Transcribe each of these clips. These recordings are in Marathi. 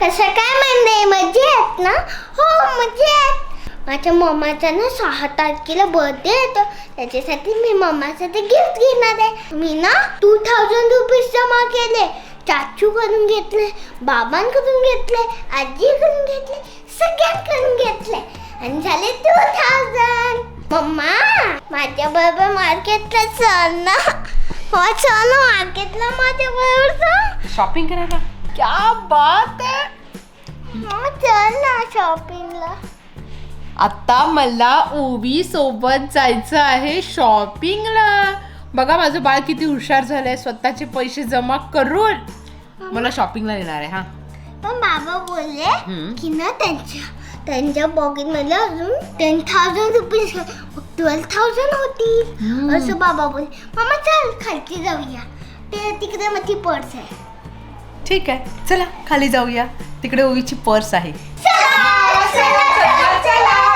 कसं काय म्हणणे? मजेत ना? हो मजेत. माझ्या मम्माचा ना सहा तारखेला बर्थडे येतो त्याच्यासाठी मी मम्मासाठी गिफ्ट घेणार आहे. मी ना टू थाउजंड रुपीज जमा केले. चाचू करून घेतले बाबांकडून घेतले आजीकडून घेतले सगळ्यांकडून घेतले. आणि झाले टू थाउजंड मम्मा माझ्या बरोबर मार्केटला चल ना. हो चल ना मार्केटला माझ्या बरोबर शॉपिंग करायला. क्या बात आहे चल ना शॉपिंगला आता मला ओवी सोबत जायचं आहे शॉपिंगला बघा माझं बाळ किती हुशार झालंय. स्वतःचे पैसे जमा करून मला शॉपिंगला नेणार आहे हा. पण बाबा बोलले. की ना त्यांच्या त्यांच्या पॉकेटमध्ये अजून ten thousand rupees twelve thousand होती. असं बाबा बोलले. मामा चल खालती जाऊया. ते तिकडे माझी पर्स आहे. ठीक आहे. चला खाली जाऊया. तिकडे ओवीची पर्स आहे.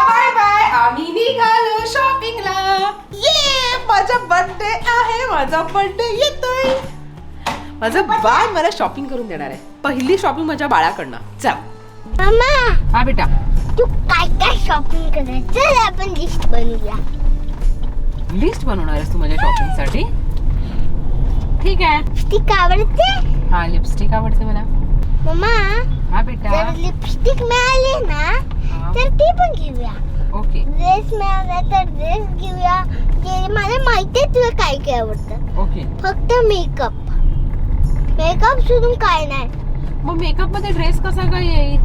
Bye bye. आम्ही निघालो शॉपिंगला ये माझा बर्थडे आहे माझा बर्थडे येतोय. माझं बाळ मला शॉपिंग करून देणार आहे. पहिली शॉपिंग माझ्या बाळाकडनं. चल. मामा. हा बेटा. तू काय काय शॉपिंग करायचं चल आपण लिस्ट बनवूया. लिस्ट बनवणार आहेस तू माझ्या शॉपिंगसाठी ठीक आहे. ती आवडते? हा लिपस्टिक आवडते मला. मामा. हा बेटा. जर लिपस्टिक मिळाली ना तर ती पण घेऊया. ओके. ड्रेस मिळाला तर ड्रेस घेऊया. ते मला माहिती आहे तुला काय काय आवडतं. ओके. फक्त मेकअप मेकअप सोडून काय नाही. मग मेकअपमध्ये ड्रेस कसा काय येईल?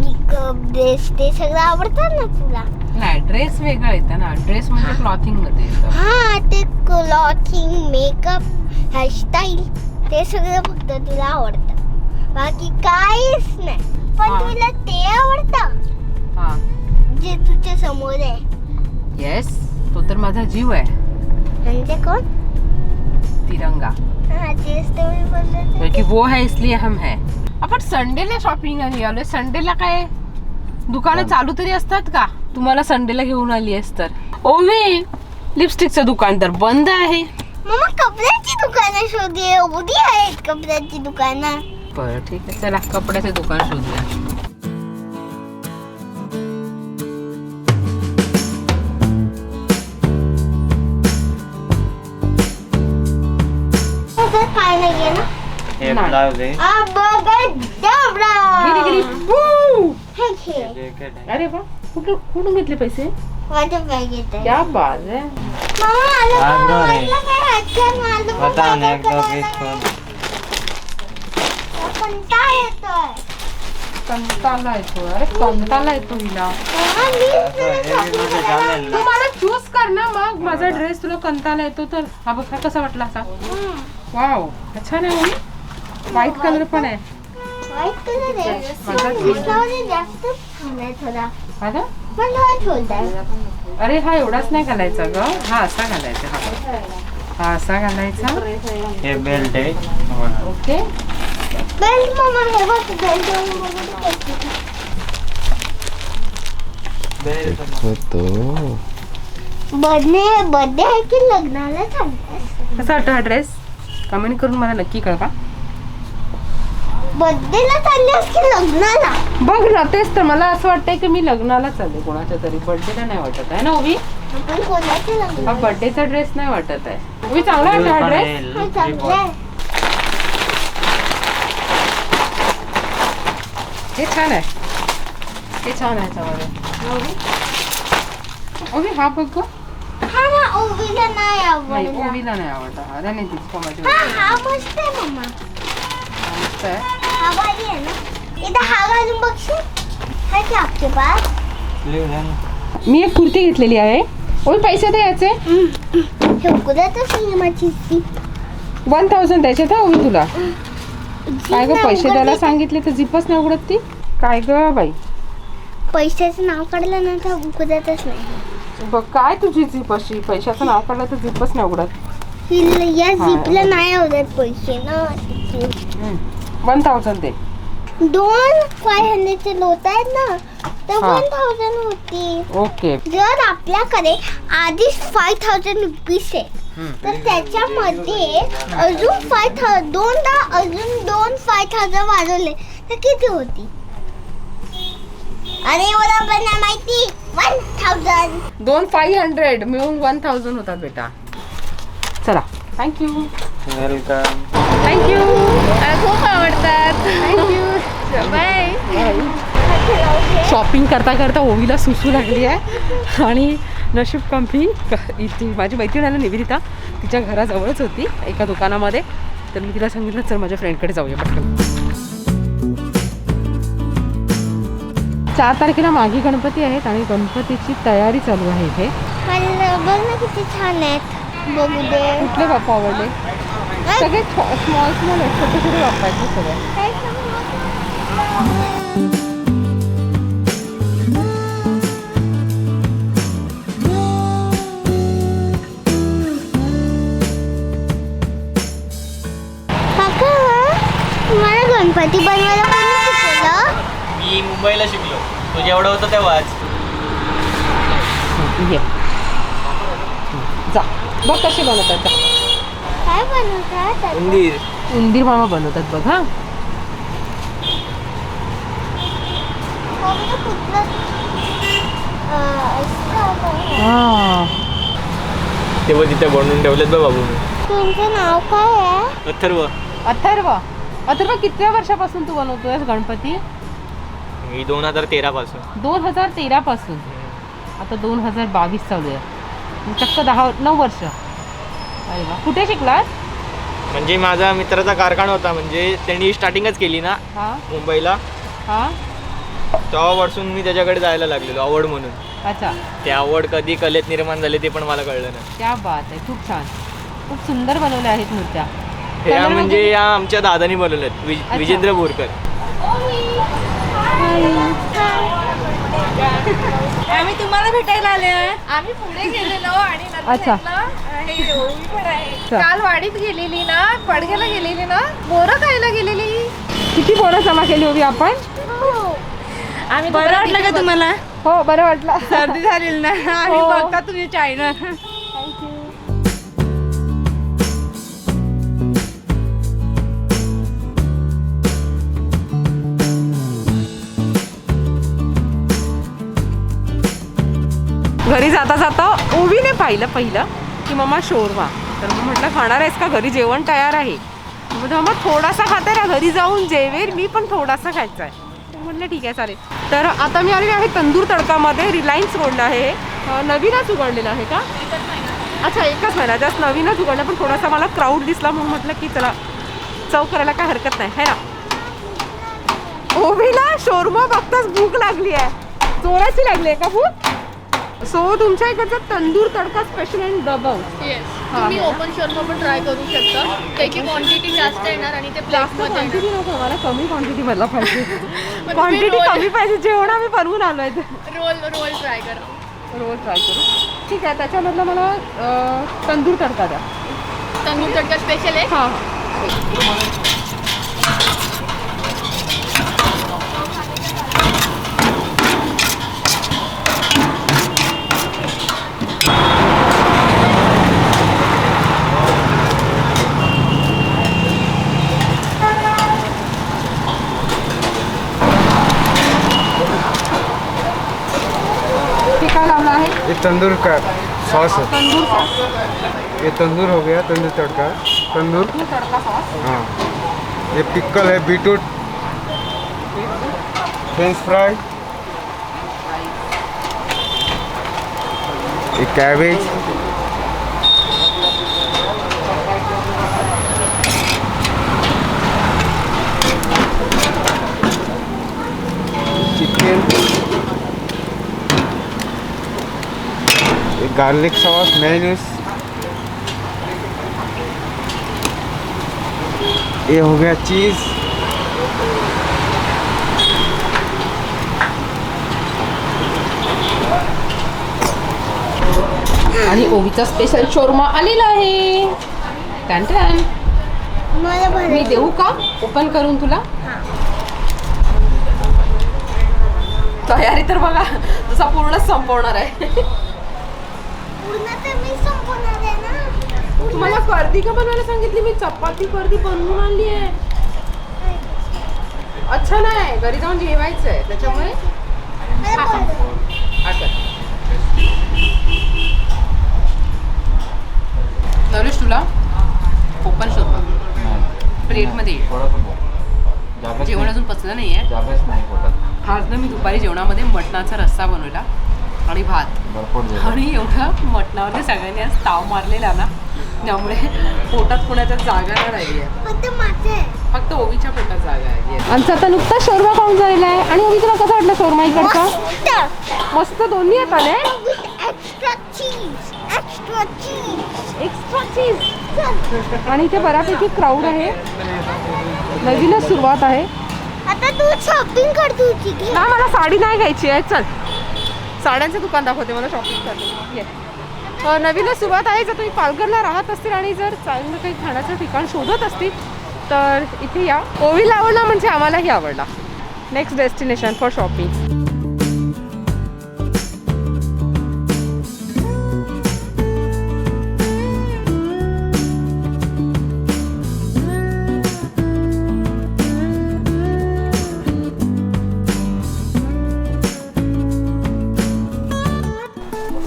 मेकअप ड्रेस ते सगळं आवडतं ना तुला? नाही ड्रेस वेगळा येतं ना. ड्रेस म्हणजे क्लॉथिंगमध्ये येतं. हा ते क्लॉथिंग मेकअप हेअरस्टाईल ते सगळं फक्त तुला आवडतं. बाकी काहीच नाही. पण हा. तुला ते आवडतं? हा. जे तुझ्या समोर आहे. येस तो तर माझा जीव आहे. म्हणजे कोण? तिरंगा. हा तेच तर मी बोलले क्योंकि वो है इसलिए हम है. आपण संडेला शॉपिंग आली संडेला काय? दुकानं चालू तरी असतात का? तुम्हाला संडेला घेऊन आली आहेस तर. ओवी लिपस्टिकचं दुकान तर बंद आहे. मम्मा कपड्याची दुकानं शोधे एवढी आहेत कपड्याची दुकानं. बरं ठीक आहे चला कपड्याचे दुकान शोधूया सगळं काय नाहीये ना? हे नाही. ब्लाउज आहे आ बघा डबरा गिरी गिरी। बू! हे। घे जॅकेट आहे अरे वा कुठं कुठून घेतले पैसे माझ्या बॅगेत आहे क्या बात आहे मामा आलं हा, का? बरं आहे. वाटलं काय हातचं माझं पण बता ना माझं एक दो करायला पीस खोल कंटाळा येतोय कंटाला येतो अरे कंटाला येतो हिला तू ना मला चूज कर ना मग माझा ड्रेस तुला कंटाला येतो तर. हा बघ हा कसा वाटला असा. वाव आहे मुली व्हाईट कलर पण आहे. अरे हा एवढाच नाही घालायचा ग. हा असा घालायचा हा हा असा घालायचा. हे बेल्ट आहे. बघा. ओके बेल्ट मामा हे बघ बेल्ट वगैरे कशी. बेल्ट बर्थडे बर्थडे आहे की लग्नाला चालतंय कसा वाटतो हा ड्रेस कमेंट करून मला नक्की कळवा. बर्थडेला चालल्यास की लग्नाला. बघ ना तेच तर मला असं वाटतंय की मी लग्नाला चालले. कोणाच्या तरी बर्थडेला नाही वाटत आहे ना उभी? आपण कोणाचे लग्न हा बर्थडेचा ड्रेस नाही वाटत आहे. उभी चांगला वाटतो हा ड्रेस हे हे चांगलं आहे. हे छान आहे हे छान आहे याच्यामध्ये ओवी हा बघ गं. हा ना ओवीला नाही नाही आवडला ओवीला नाही आवडत हा नाही दिसतो माझी हा हा मस्त आहे मम्मा मस्त आहे हा भारी आहे ना इथं हा घालून बघशील है की आपके पास मी एक कुर्ती घेतलेली आहे ओवी पैसे द्यायचे हे उघडतच नाही माझी वन थाउजंड द्यायचे का ओवी तुला काय ग पैसे द्यायला. सांगितले तर जिपच नाही उघडत ती? काय ग बाई? पैशाचं नाव काढलं ना तर उघडतच नाही. बघ काय तुझी जीप अशी? पैशाचं नाव काढलं तर जिपच नाही उघडत. या जीपला. नाही आवडत पैसे ना वन थाउजंड दे. दोन फाय हंड्रेडचे लोट आहेत ना? तर हा. वन थाउजंड होती. ओके. जर आपल्याकडे आधीच फाय थाउजंड रुपीज आहे तर त्याच्यामध्ये अजून फाय थाउ दोनदा अजून दोन फाय थाउजंड वाढवले. तर किती होती? आणि मला पण नाही माहिती. वन थाउजंड दोन फाईव्ह हंड्रेड मिळून वन थाउजंड होतात बेटा. चला. थँक्यू वेलकम थँक्यू खूप आवडतात. थँक्यू शॉपिंग करता करता ओवीला सुसू लागली आहे. आणि नशीब कंपनी इथे माझी मैत्रीण आहे ना निवेदिता तिच्या घराजवळच होती एका दुकानामध्ये. तर मी तिला सांगितलं चल माझ्या फ्रेंडकडे जाऊया. पटकन चार तारखेला मागी गणपती आहेत आणि गणपतीची तयारी चालू आहे इथे. बघ ना किती छान आहेत. बघू दे. कुठले बाप्पा आवडले? सगळे स्मॉल स्मॉल आहेत छोटे छोटे बाप्पा आहेत सगळे. गणपती बनवायला कोणी शिकवलं? मी मुंबईला शिकलो. तो जेवढं होतं तेव्हाच ये. जा. बघ कसे बनवतात. जा काय बनवतात? उंदीर. उंदीर मामा बनवतात बघ हा. मम्मी कुठलं अं, असं काय? हा. ते बघ तिथे बनवून ठेवलेत बघ बाबू. मी तुमचं नाव काय आहे? अथर्व. अथर्व. अथर्व कितव्या वर्षापासून तू बनवतोय गणपती? मी दोन हजार तेरा पासून. दोन हजार तेरा पासून. आता दोन हजार बावीस चालू आहे. चक्क दहा नऊ वर्ष. अरे वा. कुठे शिकलास? म्हणजे माझा मित्राचा कारखाना होता. म्हणजे त्यांनी स्टार्टिंगच केली ना हा. मुंबईला. हा. तेव्हापासून मी त्याच्याकडे जायला लागलेलो आवड म्हणून. अच्छा. ते आवड कधी कलेत निर्माण झाली ते पण मला कळलं ना क्या बात आहे खूप छान. खूप सुंदर बनवल्या आहेत मूर्त्या. ह्या Colour म्हणजे वगैरे? या आमच्या दादानी बनवल्यात विज- अच्छा. विजेंद्र बोरकर. आम्ही तुम्हाला भेटायला आले आम्ही पुढे गेलेलो आणि नंतर अच्छा. इथलं, हे ओवी पण आहे. अच्छा. काल वाडीत गेलेली ना पडघ्याला गेलेली ना बोरं खायला गेलेली. किती बोरं जमा केली होती आपण? आम्ही बरं वाटलं का तुम्हाला? हो बरं वाटलं. सर्दी झालेली ना. हो. बघता तुम्ही चायना घरी जाता जाता ओवीने पाहिलं पहिलं की मम्मा शोरमा तर मग म्हटलं खाणार आहेस का? घरी जेवण तयार आहे. म्हणजे मम्मा थोडासा खाते ना घरी जाऊन जेवेल मी पण थोडासा खायचा आहे म्हटलं ठीक आहे चालेल. तर आता मी आलेली आहे तंदूर तडकामध्ये. रिलायन्स रोडला आहे नवीनच उघडलेलं आहे का? अच्छा एकच महिना जास्त नवीनच उघडलं पण थोडासा मला क्राऊड दिसला म्हणून म्हटलं की चला चव करायला काय हरकत नाही है ना? ओवीला शोरमा बघताच भूक लागली आहे. जोराची लागली आहे का भूक? सो तुमच्या इकडचा tandoor tadka special and double yes हा, तुम्ही? ओपन शोरमा पण ट्राय करू शकता. त्याची क्वांटिटी जास्त येणार आणि ते जास्त क्वांटिटी नको मला कमी क्वांटिटी मला पाहिजे. क्वांटिटी रोल- कमी पाहिजे जेवण आम्ही बनवून आलो आहे रोल रोल ट्राय करा. रोल ट्राय करू. ठीक आहे त्याच्यामधलं मला तंदूर तडका द्या. तंदूर तडका स्पेशल आहे? हे. तंदूर का सॉस है। तंदूर सॉस ये तंदूर हो गया तंदूर तड़का। तंदूर। तंदूर तडका सॉस? हाँ। ये पिक्कल है बीटरूट। French fry. ये कैबेज। गार्लिक सॉस मेयूनीज ये हो गया चीज़ आणि ओवीचा स्पेशल शोरमा आलेला आहे. Tan tan. मी देऊ का? ओपन करून तुला? तयारी तर बघा तुझा पूर्णच संपवणार आहे पूर्ण संपवणार आहे. तुम्हाला कर्दी का बनवायला सांगितली? मी चपाती कर्दी बनवून आणली आहे. अच्छा अच्छा नाही घरी जाऊन जेवायचं आहे त्याच्यामुळे. नवलेश तुला? ओपन शोध प्लेटमध्ये जेवण अजून पचलं नाही आहे जागाच नाही पोटात आज ना मी दुपारी जेवणामध्ये मटणाचा रस्सा बनवला. आणि भात. आणि एवढं मटणावरती सगळ्यांनी आज ताव मारलेला ना त्यामुळे पोटात कोणाच्या जागा नाही राहिली आहे. फक्त माझं आहे. फक्त ओवीच्या पोटात जागा आहे. आमचा आता नुकता शोरमा खाऊन झालेला आहे. आणि ओवी तुला कसा वाटला शोरमा इकडचा? मस्त. दोन्ही आहेत आले extra cheese extra cheese extra cheese आणि इथे बऱ्यापैकी क्राऊड आहे. नवीनच सुरुवात आहे. आता तू शॉपिंग कर तुझी. ना मला साडी नाही घ्यायची आहे. चल. साड्यांचं दुकान दाखवते मला शॉपिंग करते. ये. नवीनच सुरुवात आहे. जर तुम्ही पालघरला राहत असतील आणि जर चांगलं काही खाण्याचं ठिकाण शोधत असतील तर इथे या. ओविल आवडला म्हणजे आम्हालाही आवडला. Next destination for shopping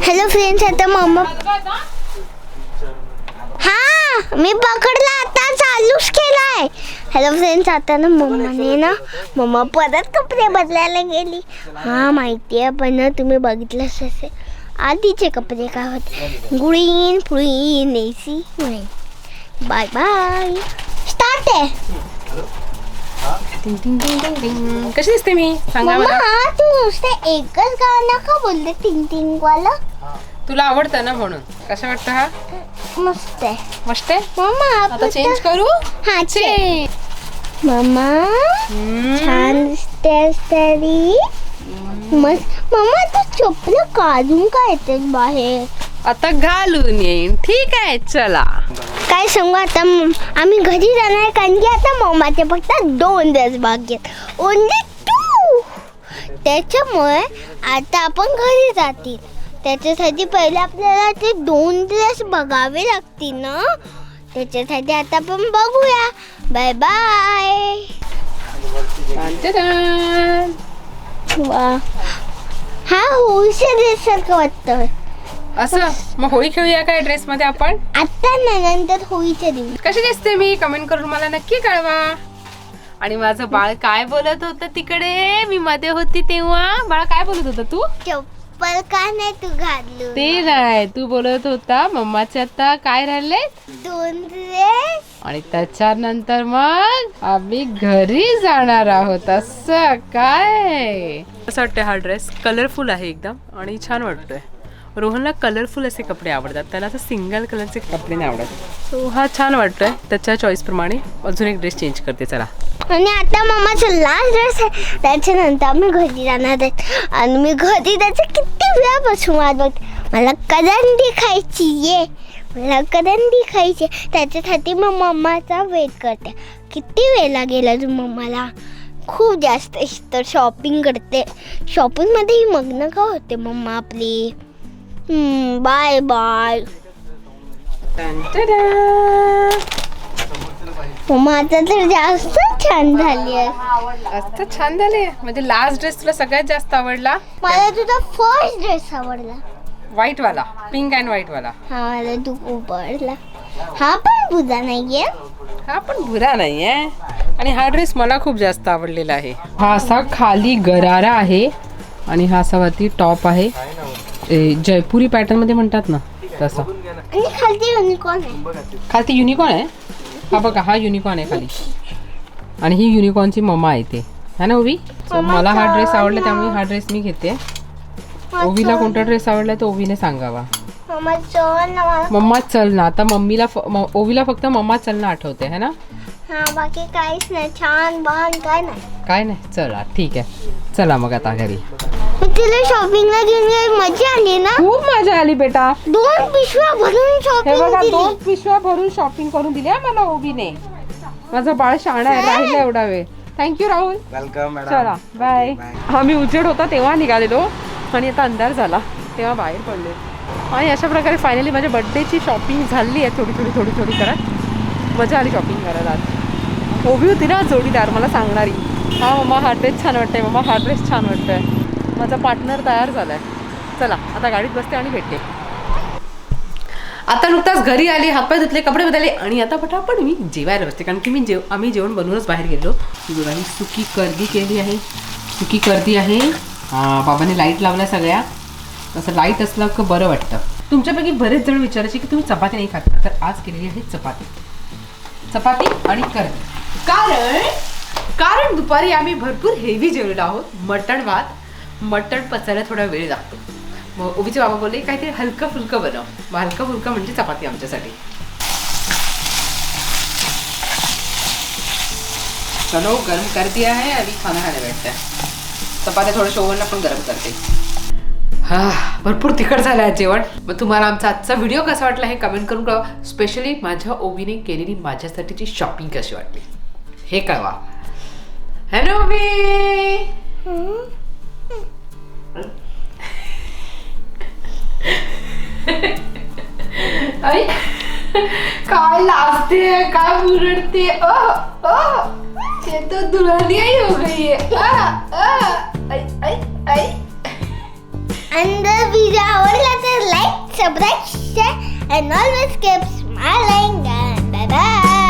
hello friends आता मम्मा हा मी पकडला आता चालूच केलाय. हॅलो फ्रेंड्स आता ना मम्माने ना मम्मा परत कपडे बदलायला गेली. हा माहिती आहे पण ना तुम्ही बघितलंच असेल. आधीचे कपडे काय होते? गुळीन फुळीन एसी बाय बाय स्टार्ट आहे. कशी दिसते मी? सांगा मला मम्मा तू नुसतं एकच गाणं का बोलते? टिंग टिंग वाला? तुला आवडतं ना म्हणून. कसं वाटतं हा? मस्त आहे. मस्त आहे? मम्मा आता चेंज करू? हा चे मम्मा छान दिसतेस तरी. मस्त. मम्मा तू चपलं काढून काय येते बाहेर? आता घालून येईन. ठीक आहे चला. काय सांगू आता? आम्ही घरी जाणार कारण की आता मम्माचे फक्त दोन दिवस बाकी आहेत. ओनली टू त्याच्यामुळे आता आपण घरी जातील. त्याच्यासाठी पहिले आपल्याला ते दोन दिवस बघावे लागतील ना? त्याच्यासाठी आता आपण बघूया. Bye bye. वा. हा होळीच्या दिवसासारखं वाटतं. असं मग होळी खेळूया काय ड्रेस मध्ये आपण? आता ना नंतर होळीच्या दिवशी. कशी दिसते मी? कमेंट करून मला नक्की कळवा. आणि माझं बाळ काय बोलत होतं तिकडे? मी मध्ये होती तेव्हा. बाळ काय बोलत होतं तू? चप्पल का नाही तू घातलं? ते नाही. तू बोलत होता मम्माचे आता काय राहिले दोन ड्रेस आणि त्याच्यानंतर मग आम्ही घरी जाणार आहोत. असं काय? असं वाटतं हा ड्रेस कलरफुल आहे एकदम आणि छान वाटतोय. रोहनला कलरफुल असे कपडे आवडतात. त्याला असं सिंगल कलरचे कपडे नाही आवडत. सो हा छान वाटतोय. त्याच्या चॉईसप्रमाणे अजून एक ड्रेस चेंज करते. चला. आणि आता मम्माचा लास्ट ड्रेस आहे. त्याच्यानंतर आम्ही घरी जाणार आहेत आणि मी घरी त्याचं किती वेळापासून वाट बघते. मला करंदी खायची ये. मला करंदी खायची त्याच्यासाठी मग मम्माचा वेट करते. किती वेळ लागेल अजून मम्माला खूप जास्त तर शॉपिंग करते. शॉपिंगमध्ये ही मग्न का होते मम्मा आपली? बाय बाय आता तर जास्त छान झाली आहे. आता छान झाले म्हणजे लास्ट ड्रेस तुला सगळ्यात जास्त आवडला? मला तुझा फर्स्ट ड्रेस आवडला. व्हाईट वाला. पिंक अँड व्हाईट वाला. हा मला तू खूप आवडला. हा पण बुधा नाहीये. हा पण बुरा नाहीये. आणि हा ड्रेस मला खूप जास्त आवडलेला आहे. हा असा खाली गरारा आहे आणि हा असा वरती टॉप आहे. ए, जयपुरी पॅटर्नमध्ये म्हणतात ना तसा. आणि खालती युनिकॉर्न आहे. खालती युनिकॉर्न आहे? हा बघा हा युनिकॉर्न आहे खाली. आणि ही युनिकॉर्नची मम्मा आहे ते. है ना ओवी So, मला हा ड्रेस आवडला त्यामुळे हा ड्रेस मी घेते. ओवीला कोणता ड्रेस आवडला तो ओवीने सांगावा. मम्मा चल ना मला. मम्मा चल ना आता मम्मीला फ- म- ओवीला फक्त मम्मा चल ना आठवते है ना? हा बाकी काहीच नाही. छान बहान काय नाही. काय नाही चला ठीक आहे. चला मग आता घरी. तिला शॉपिंगला घेऊन गेली मजा आली ना? खूप मजा आली बेटा. दोन पिशव्या भरून हे शॉपिंग बघा दोन पिशव्या भरून शॉपिंग करून दिली हा मला ओबीने. माझं बाळ शाणा आहे राहिलं एवढा वेळ. Thank you Rahul. Welcome madam चला बाय आम्ही उजेड होता तेव्हा निघालेलो आणि आता अंधार झाला तेव्हा बाहेर पडले. आणि अशा प्रकारे फायनली माझ्या बड्डेची शॉपिंग झाली आहे थोडी थोडी थोडी थोडी करत मजा आली शॉपिंग करायला आज. ओबी होती ना जोडीदार मला सांगणारी. हा मम्मा हा ड्रेस छान वाटतंय मम्मा हा ड्रेस छान वाटतोय. माझा पार्टनर तयार झालाय. चला आता गाडीत बसते आणि भेटते. आता नुकताच घरी आले हातपाय धुतले कपडे बदलले आणि आता पटापट मी जेवायला बसते. कारण की मी जेव आम्ही जेवण बनवूनच बाहेर गेलो ही सुकी कर्दी केली आहे. सुकी कर्दी आहे. बाबाने लाइट लावल्या सगळ्या. तसं लाइट असलं का बरं वाटतं. तुमच्यापैकी बरेच जण विचारायचे की तुम्ही चपाती नाही खात तर आज केलेली आहे चपाती. चपाती आणि कर्दी. कारण कारण दुपारी आम्ही भरपूर हेवी जेवलेलो आहोत. मटण भात मटण पचायला थोडा वेळ लागतो. मग उभीचे बाबा बोलले काहीतरी हलकं फुलकं बनव. मग हलकं फुलकं म्हणजे चपाती आमच्यासाठी. चलो गरम कर दिया है अभी खाना खाने बैठते हैं चपात्या थोडं ओव्हनला पण गरम करते. हा भरपूर तिखट झालं आहे जेवण. मग तुम्हाला आमचा आजचा व्हिडिओ कसा वाटला हे कमेंट करून कळवा. स्पेशली माझ्या ओबीने केलेली माझ्यासाठीची शॉपिंग कशी वाटली हे कळवा. हॅलो ओबी! आई. काय लाजते काय बुरडते अ अ. ये तो दुल्हनिया आई हो गई है अ अ. आई, आई, आई. अंदर जर व्हिडिओ आवडला तर like subscribe share and always keep smiling and bye bye